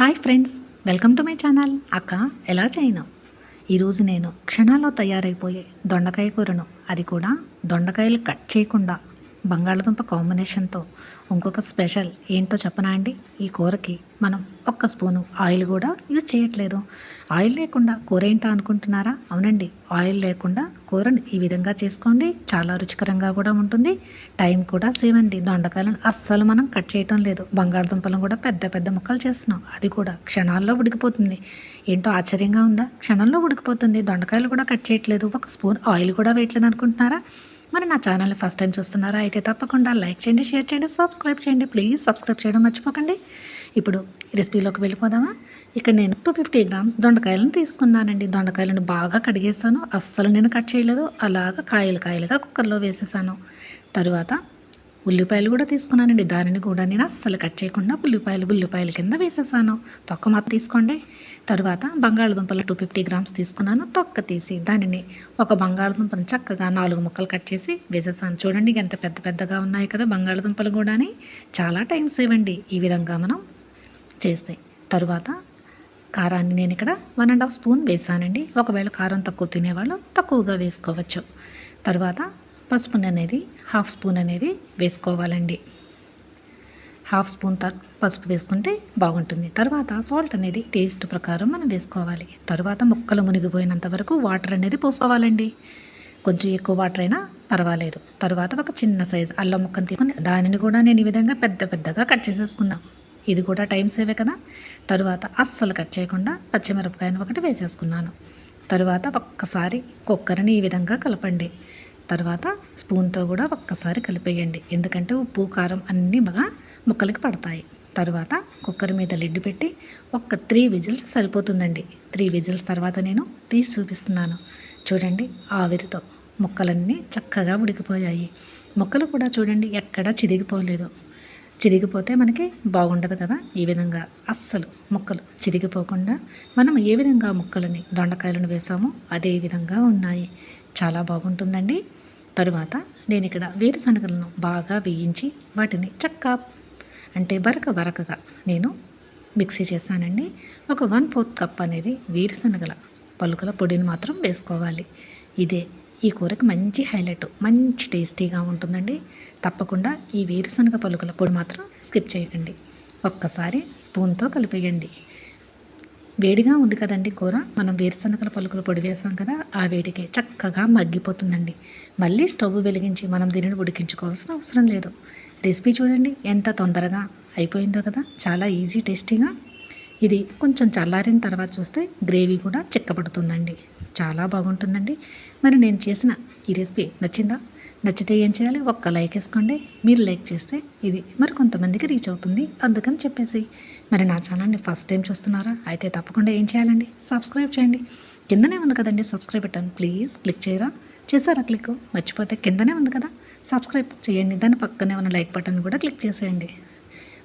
Hi friends welcome to my channel. అక్క ఎలా చేయను ఈరోజు నేను క్షణాల్లో తయారైపోయే దొండకాయ కూరను అది కూడా దొండకాయలు కట్ చేయకుండా బంగాళదుంప కాంబినేషన్తో ఇంకొక స్పెషల్ ఏంటో చెప్పనా అండి? ఈ కూరకి మనం ఒక్క స్పూను ఆయిల్ కూడా యూజ్ చేయట్లేదు. ఆయిల్ లేకుండా కూర ఏంటో అనుకుంటున్నారా? అవునండి ఆయిల్ లేకుండా కూరని ఈ విధంగా చేసుకోండి. చాలా రుచికరంగా కూడా ఉంటుంది. టైం కూడా సేవ్ అండి. దొండకాయలను అస్సలు మనం కట్ చేయటం లేదు. బంగాళదుంపలను కూడా పెద్ద పెద్ద ముక్కలు చేస్తున్నాం. అది కూడా క్షణాల్లో ఉడికిపోతుంది. ఏంటో ఆశ్చర్యంగా ఉందా? క్షణంలో ఉడికిపోతుంది. దొండకాయలు కూడా కట్ చేయట్లేదు. ఒక స్పూన్ ఆయిల్ కూడా వేయట్లేదు అనుకుంటున్నారా? మరి నా ఛానల్ని ఫస్ట్ టైం చూస్తున్నారా అయితే తప్పకుండా లైక్ చేయండి షేర్ చేయండి సబ్స్క్రైబ్ చేయండి. ప్లీజ్ సబ్స్క్రైబ్ చేయడం మర్చిపోకండి. ఇప్పుడు రెసిపీలోకి వెళ్ళిపోదామా? ఇక్కడ నేను టూ ఫిఫ్టీ గ్రామ్స్ దొండకాయలను తీసుకున్నానండి. దొండకాయలను బాగా కడిగేసాను అస్సలు నేను కట్ చేయలేదు. అలాగ కాయలు కాయలుగా కుక్కర్లో వేసేసాను. తరువాత ఉల్లిపాయలు కూడా తీసుకున్నానండి. దానిని కూడా నేను అస్సలు కట్ చేయకుండా ఉల్లిపాయలు ఉల్లిపాయల కింద వేసేసాను. తొక్క మాత్రం తీసుకోండి. తర్వాత బంగాళదుంపలు టూ ఫిఫ్టీ గ్రామ్స్ తీసుకున్నాను. తొక్క తీసి దానిని ఒక బంగాళదుంపను చక్కగా నాలుగు ముక్కలు కట్ చేసి వేసేసాను. చూడండి ఎంత పెద్ద పెద్దగా ఉన్నాయి కదా బంగాళదుంపలు కూడా చాలా టైం సేవ్ అండి ఈ విధంగా మనం చేస్తే. తరువాత కారాన్ని నేను ఇక్కడ వన్ అండ్ హాఫ్ స్పూన్ వేసానండి. ఒకవేళ కారం తక్కువ తినేవాళ్ళు తక్కువగా వేసుకోవచ్చు. తర్వాత పసుపు అనేది హాఫ్ స్పూన్ అనేది వేసుకోవాలండి. హాఫ్ స్పూన్ పసుపు వేసుకుంటే బాగుంటుంది. తర్వాత సాల్ట్ అనేది టేస్ట్ ప్రకారం మనం వేసుకోవాలి. తర్వాత ముక్కలు మునిగిపోయినంత వరకు వాటర్ అనేది పోసుకోవాలండి. కొంచెం ఎక్కువ వాటర్ అయినా పర్వాలేదు. తర్వాత ఒక చిన్న సైజు అల్లం ముక్కను తీసుకుని దానిని కూడా నేను ఈ విధంగా పెద్ద పెద్దగా కట్ చేసేసుకున్నాను ఇది కూడా టైం సేవే కదా. తర్వాత అస్సలు కట్ చేయకుండా పచ్చిమిరపకాయను ఒకటి వేసేసుకున్నాను. తర్వాత ఒక్కసారి కుక్కర్ని ఈ విధంగా కలపండి. తర్వాత స్పూన్తో కూడా ఒక్కసారి కలిపేయండి. ఎందుకంటే ఉప్పు కారం అన్నీ బాగా ముక్కలకి పడతాయి. తర్వాత కుక్కర్ మీద లిడ్ పెట్టి ఒక్క త్రీ విజిల్స్ సరిపోతుందండి. త్రీ విజిల్స్ తర్వాత నేను తీసి చూపిస్తున్నాను. చూడండి ఆవిరితో ముక్కలన్నీ చక్కగా ఉడికిపోయాయి. ముక్కలు కూడా చూడండి ఎక్కడా చిరిగిపోలేదు చిరిగిపోతే మనకి బాగుండదు కదా ఈ విధంగా. అస్సలు ముక్కలు చిరిగిపోకుండా మనం ఏ విధంగా ముక్కలని దొండకాయలను వేసామో అదే విధంగా ఉన్నాయి. చాలా బాగుంటుందండి. తరువాత నేను ఇక్కడ వేరుశనగలను బాగా వేయించి వాటిని చక్క అంటే బరక బరకగా నేను మిక్సీ చేశానండి. ఒక వన్ ఫోర్త్ కప్ అనేది వేరుశనగల పలుకల పొడిని మాత్రం వేసుకోవాలి. ఇదే ఈ కూరకి మంచి హైలైట్ మంచి టేస్టీగా ఉంటుందండి. తప్పకుండా ఈ వేరుశనగ పలుకల పొడి మాత్రం స్కిప్ చేయకండి. ఒక్కసారి స్పూన్తో కలిపేయండి. వేడిగా ఉంది కదండి కూర. మనం వేరుశనగల పలుకులు పొడి వేసాం కదా ఆ వేడికే చక్కగా మగ్గిపోతుందండి. మళ్ళీ స్టవ్ వెలిగించి మనం దీనిని ఉడికించుకోవాల్సిన అవసరం లేదు. రెసిపీ చూడండి ఎంత తొందరగా అయిపోయిందో కదా. చాలా ఈజీ టేస్టీగా. ఇది కొంచెం చల్లారిన తర్వాత చూస్తే గ్రేవీ కూడా చిక్కబడుతుందండి. చాలా బాగుంటుందండి. మరి నేను చేసిన ఈ రెసిపీ నచ్చిందా? నచ్చితే ఏం చేయాలి? ఒక్క లైక్ వేసుకోండి. మీరు లైక్ చేస్తే ఇది మరి కొంతమందికి రీచ్ అవుతుంది. అందుకని చెప్పేసి. మరి నా ఛానల్ని ఫస్ట్ టైం చూస్తున్నారా? అయితే తప్పకుండా ఏం చేయాలండి? సబ్స్క్రైబ్ చేయండి. కిందనే ఉంది కదండి సబ్స్క్రైబ్ బటన్. ప్లీజ్ క్లిక్ చేయరా? చేశారా క్లిక్? మర్చిపోతే కిందనే ఉంది కదా. సబ్స్క్రైబ్ చేయండి. దాని పక్కనే ఉన్న లైక్ బటన్ కూడా క్లిక్ చేసేయండి.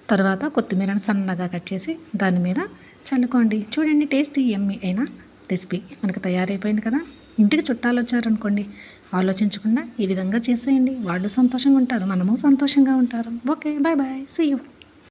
తర్వాత కొత్తిమీరను సన్నగా కట్ చేసి దాని మీద చల్లుకోండి. చూడండి టేస్టీ ఎమ్మి అయినా రెసిపీ మనకు తయారైపోయింది కదా. ఇంటికి చుట్టాలు వచ్చారనుకోండి ఆలోచించకుండా ఈ విధంగా చేసేయండి. వాళ్ళు సంతోషంగా ఉంటారు. మనము సంతోషంగా ఉంటారు. Okay bye bye see you